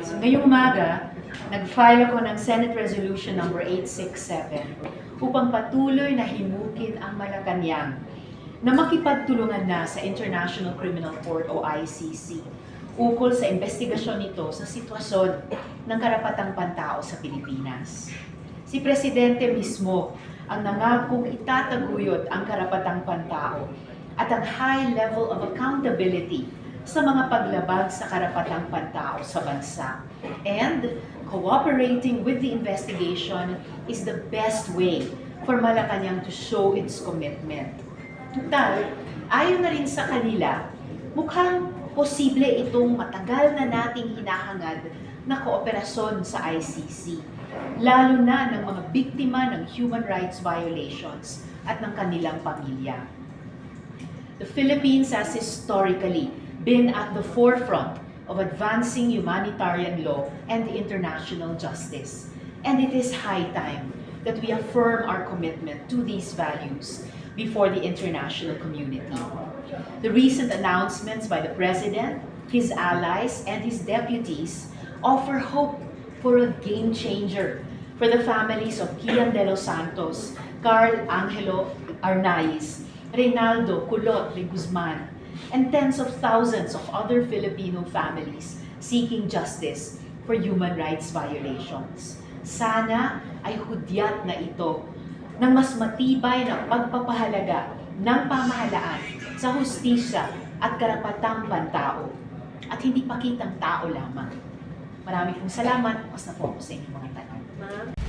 So, ngayong umaga, nag-file ako ng Senate Resolution number 867 upang patuloy na himukin ang Malacanang na makipagtulungan na sa International Criminal Court o ICC ukol sa investigasyon nito sa sitwasyon ng karapatang pantao sa Pilipinas. Si Presidente mismo ang nangakong itataguyod ang karapatang pantao at ang high level of accountability sa mga paglabag sa karapatang pantao sa bansa. And cooperating with the investigation is the best way for Malacanang to show its commitment. Tutal, ayon na rin sa kanila, mukhang posible itong matagal na nating hinahangad na kooperasyon sa ICC, lalo na ng mga biktima ng human rights violations at ng kanilang pamilya. The Philippines has historically been at the forefront of advancing humanitarian law and international justice. And it is high time that we affirm our commitment to these values before the international community. The recent announcements by the President, his allies, and his deputies offer hope for a game changer for the families of Kian de los Santos, Carl Angelo Arnaiz, Reynaldo Culot de Guzman, and tens of thousands of other Filipino families seeking justice for human rights violations. Sana ay hudyat na ito ng mas matibay na pagpapahalaga ng pamahalaan sa hustisya at karapatang pantao at hindi pakitang tao lamang. Marami pong salamat. Mas na po ako sa inyong mga tanong.